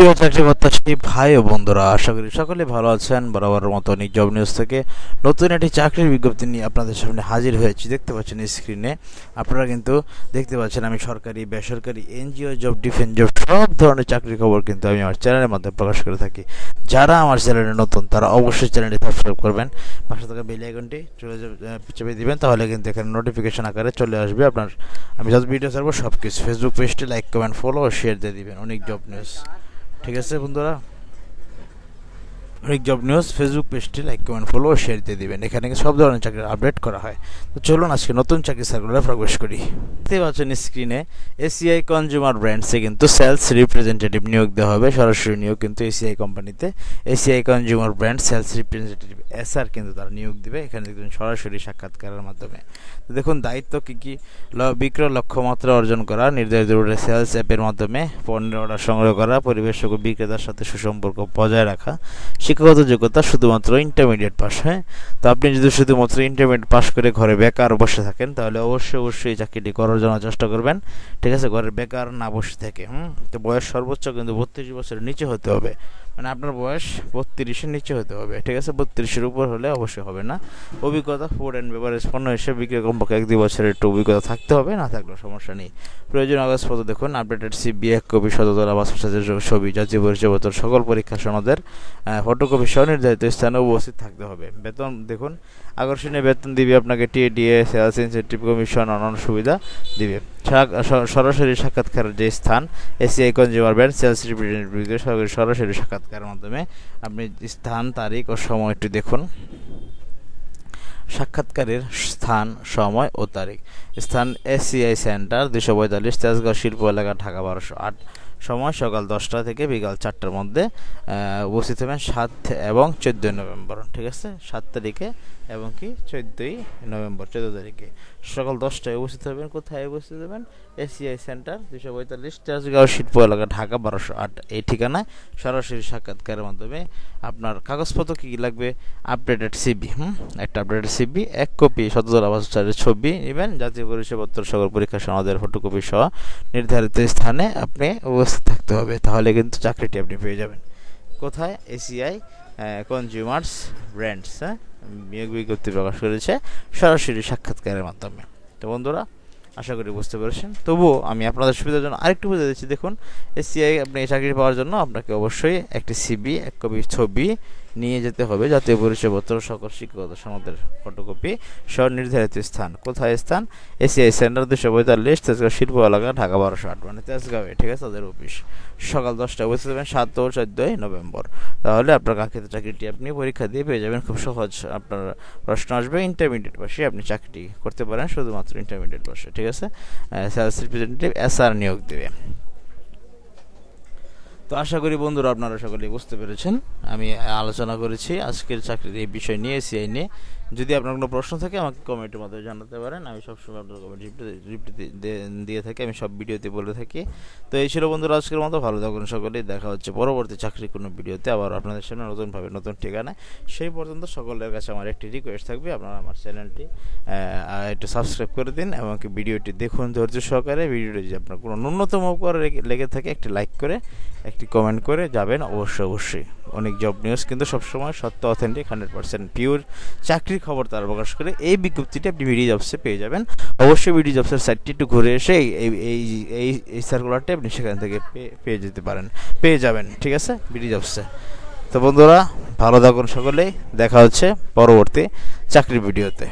প্রিয় চাকরি প্রত্যাশী ভাই ও বন্ধুরা, আশা করি সকলে ভালো আছেন। বরাবর মতো জব নিউজ থেকে নতুন একটি চাকরির বিজ্ঞপ্তি নিয়ে আপনাদের সামনে হাজির হয়েছি। দেখতে পাচ্ছেন স্ক্রিনে আপনারা কিন্তু দেখতে পাচ্ছেন আমি সরকারি, বেসরকারি এনজিও জব ডিফেন্স জব সব ধরনের চাকরির খবর কিন্তু আমি আমার চ্যানেলের মাধ্যমে প্রকাশ করে থাকি। যারা আমার চ্যানেলে নতুন, তারা অবশ্যই চ্যানেলটি সাবস্ক্রাইব করবেন। পাশে থাকা বেল আইকনটি চলে চেপে দিবেন। তাহলে কিন্তু এখানে নোটিফিকেশন আকারে চলে আসবে আপনার। আমি যত ভিডিও ছাড়বো সব কিছু ফেসবুক পেজটি লাইক কমেন্ট ফলো ও শেয়ার দিয়ে দিবেন। অনেক জব নিউজ ঠিক আছে বন্ধুরা? অনেক জব নিউজ ফেসবুক পেজটি লাইক কমেন্ট ফলো শেয়ার দিয়ে দিবেন। এখানে সব ধরনের চাকরির আপডেট করা হয়। তো চলুন আজকে নতুন চাকরি সার্কুলার প্রবেশ করি। দেখতে পাচ্ছেন স্ক্রিনে এসিআই কনজিউমার ব্র্যান্ডসে কিন্তু সেলস রিপ্রেজেন্টেটিভ নিয়োগ দেওয়া হবে। সরাসরি নিয়োগ কিন্তু এসিআই কোম্পানিতে ACI consumer brand sales representative SR কিন্তু তারা নিয়োগ দেবে। এখানে দেখবেন সরাসরি সাক্ষাৎকারের মাধ্যমে। তো দেখুন দায়িত্ব কী কী? বিক্রয়, লক্ষ্যমাত্রা অর্জন করা, নির্ধারিত রুটে সেলস অ্যাপের মাধ্যমে পণ্যের অর্ডার সংগ্রহ করা, পরিবেশক বিক্রেতার সাথে সুসম্পর্ক বজায় রাখা শিক্ষাগত যোগ্যতা শুধুমাত্র ইন্টারমিডিয়েট পাস হ্যাঁ? তো আপনি যদি শুধুমাত্র ইন্টারমিডিয়েট পাস করে ঘরে বেকার বসে থাকেন, তাহলে অবশ্যই অবশ্যই চাকরিটি করার জন্য চেষ্টা করবেন। ঠিক আছে? ঘরে বেকার না বসে থাকে, হুম? তো বয়স সর্বোচ্চ কিন্তু বত্রিশ বছরের নিচে হতে হবে। মানে আপনার বয়স বত্রিশের নিচে হতে হবে। ঠিক আছে? বত্রিশের উপর হলে অবশ্যই হবে না। অভিজ্ঞতা ফুড অ্যান্ড বেভারেজ পণ্য হিসেবে বিক্রি কমপক্ষে এক দুই বছরের একটু অভিজ্ঞতা থাকতে হবে, না থাকলেও সমস্যা নেই। প্রয়োজন কাগজপত্র দেখুন আপডেটেড সিবি এক কপি শততলা পাসপোর্টের ছবি, জাতীয় পরিচয় পরিচয়পত্র সকল পরীক্ষা সনদের ফটোকপি সহ নির্ধারিত স্থানে উপস্থিত থাকতে হবে। বেতন দেখুন, আকর্ষণীয় বেতন দিবে আপনাকে টিএডিএ সেলস ইনসেন্টিভ কমিশন অন্যান্য সুবিধা দিবে। সরাসরি সাক্ষাৎকারের যে স্থান ACI consumer brand sales representative সরাসরি সরাসরি সাক্ষাৎকারের মাধ্যমে আপনি স্থান, তারিখ ও সময় একটু দেখুন। সাক্ষাৎকারের স্থান, সময় ও তারিখ। স্থান এসিআই সেন্টার দুশো পঁয়তাল্লিশ তেজগাঁও শিল্প এলাকা, ঢাকা, বারোশো আট। সময় সকাল দশটা থেকে বিকাল চারটার মধ্যে উপস্থিত হবেন সাত এবং চোদ্দোই নভেম্বর, ঠিক আছে? সাত তারিখে এবং কি চোদ্দোই নভেম্বর, চোদ্দ তারিখে। সকাল দশটায় উপস্থিত হবেন, কোথায় উপস্থিত হবেন? এসিআই সেন্টার, দুশো পঁয়তাল্লিশ, তেজগাঁও শিল্প এলাকা, ঢাকা বারোশো আট। এই ঠিকানায় সরাসরি সাক্ষাৎকারের মাধ্যমে আপনার কাগজপত্র কী কী লাগবে? আপডেটেড সিবি হুম? একটা আপডেটেড সিবি এক কপি শতদল আবাসের ছবি নেবেন, জাতীয় পরিচয়পত্র, সকল পরীক্ষা সনদের ফটোকপি সহ নির্ধারিত স্থানে আপনি থাকতে হবে, তাহলে কিন্তু চাকরিটি আপনি পেয়ে যাবেন। কোথায়? এসিআই কনজিউমার্স ব্র্যান্ডস হ্যাঁ? নিয়োগ বিজ্ঞপ্তি প্রকাশ করেছে সরাসরি সাক্ষাৎকারের মাধ্যমে। তো বন্ধুরা, আশা করি বুঝতে পেরেছেন। তবুও আমি আপনাদের সুবিধার জন্য আরেকটু বুঝে দিচ্ছি। দেখুন এসিআই আপনি চাকরি পাওয়ার জন্য আপনাকে অবশ্যই একটি সিবি এক কপি ছবি নিয়ে যেতে হবে। জাতীয় পরিচয়পত্র সকল শিক্ষাগত সনদের ফটোকপি সহ নির্ধারিত স্থান কোথায় স্থান? এসিআই সেন্টার দুশো পঁয়তাল্লিশ, তেজগাঁও শিল্প এলাকা ঢাকা বারোশো আট মানে তেজগাঁওয়ে, ঠিক আছে? তাদের অফিস। সকাল দশটায় বসে হবেন সাত ও চোদ্দোই নভেম্বর। তাহলে আপনার কাঙ্ক্ষিত চাকরিটি আপনি পরীক্ষা দিয়ে পেয়ে যাবেন। খুব সহজ আপনার প্রশ্ন আসবে। ইন্টারমিডিয়েট বসে আপনি চাকরিটি করতে পারেন, শুধুমাত্র ইন্টারমিডিয়েট বসে, ঠিক আছে? সেলস রিপ্রেজেন্টেটিভ এসআর নিয়োগ দেবে। তো আশা করি বন্ধুরা আপনারা সকলেই বুঝতে পেরেছেন। আমি আলোচনা করেছি আজকের চাকরির এই বিষয় নিয়ে সিআই নিয়ে। যদি আপনার কোনো প্রশ্ন থাকে, আমাকে কমেন্টের মাধ্যমে জানাতে পারেন। আমি সবসময় আপনার কমেন্ট রিপ্লাই দিয়ে থাকি, আমি সব ভিডিওতে বলে থাকি। তো এই ছিল বন্ধুরা আজকের মতো। ভালো থাকুন সকলেই। দেখা হচ্ছে পরবর্তী চাকরির কোনো ভিডিওতে আবার আপনাদের সামনে নতুনভাবে নতুন ঠিকানায়। সেই পর্যন্ত সকলের কাছে আমার একটি রিকোয়েস্ট থাকবে, আপনারা আমার চ্যানেলটি একটু সাবস্ক্রাইব করে দিন এবং ভিডিওটি দেখুন ধৈর্য সহকারে। ভিডিওটি যদি আপনার কোনো ন্যূনতম লেগে- লেগে থাকে, একটি লাইক করে একটি কমেন্ট করে যাবেন অবশ্যই অবশ্যই। অনেক জব নিউজ কিন্তু সবসময় সত্য অথেন্টিক হান্ড্রেড পার্সেন্ট পিওর চাকরির খবর তারা প্রকাশ করে এই বিজ্ঞপ্তিটি আপনি ভিডিও জবসে পেয়ে যাবেন। অবশ্যই ভিডিও জবসের সাইটটি একটু ঘুরে এসে এই, এই- এই সার্কুলারটি আপনি সেখান থেকে পেয়ে- যেতে পারেন, পেয়ে যাবেন, ঠিক আছে? ভিডিও জবসে তো বন্ধুরা, ভালো থাকুন সকলেই, দেখা হচ্ছে পরবর্তী চাকরি ভিডিওতে